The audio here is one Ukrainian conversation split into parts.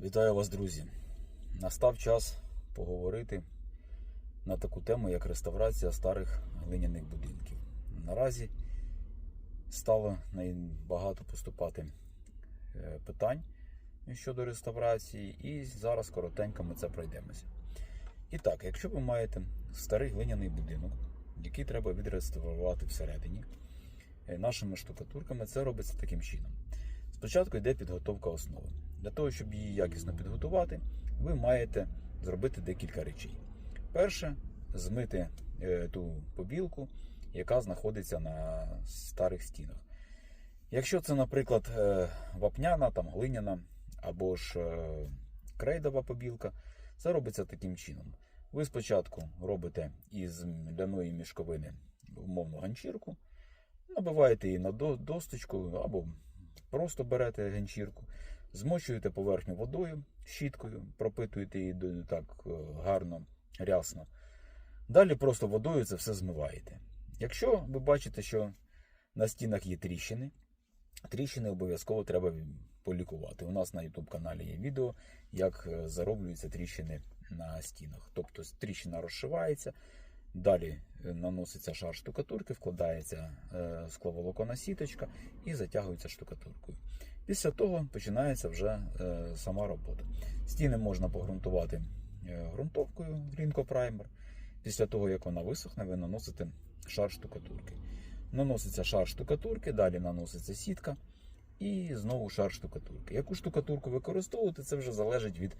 Вітаю вас, друзі! Настав час поговорити на таку тему, як реставрація старих глиняних будинків. Наразі стало багато поступати е, питань щодо реставрації, і зараз коротенько ми це пройдемося. І так, якщо ви маєте старий глиняний будинок, який треба відреставрувати всередині, е, нашими штукатурками це робиться таким чином. Спочатку йде підготовка основи. Для того, щоб її якісно підготувати, ви маєте зробити декілька речей. Перше, змити е, ту побілку, яка знаходиться на старих стінах. Якщо це, наприклад, е, вапняна, там, глиняна або ж е, крейдова побілка, це робиться таким чином. Ви спочатку робите із ляної мішковини умовну ганчірку, набиваєте її на досточку або просто берете ганчірку, змочуєте поверхню водою, щіткою, пропитуєте її так е, гарно, рясно. Далі просто водою це все змиваєте. Якщо ви бачите, що на стінах є тріщини, тріщини обов'язково треба полікувати. У нас на YouTube каналі є відео, як е, зароблюються тріщини на стінах. Тобто тріщина розшивається, далі е, наноситься шар штукатурки, вкладається скловолокона сіточка і затягується штукатуркою. Після того починається вже е, сама робота. Стіни можна погрунтувати е, ґрунтовкою Greenco Primer. Після того, як вона висохне, ви наносите шар штукатурки. Наноситься шар штукатурки, далі наноситься сітка і знову шар штукатурки. Яку штукатурку використовувати, це вже залежить від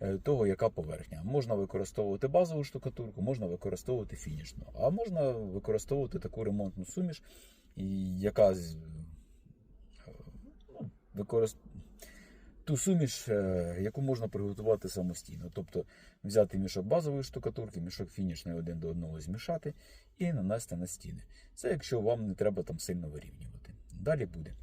е, того, яка поверхня. Можна використовувати базову штукатурку, можна використовувати фінішну, а можна використовувати таку ремонтну суміш, яка е, використ... ту суміш, е, яку можна приготувати самостійно. Тобто взяти мішок базової штукатурки, мішок фінішний один до одного змішати і нанести на стіни. Це якщо вам не треба там сильно вирівнювати. Далі буде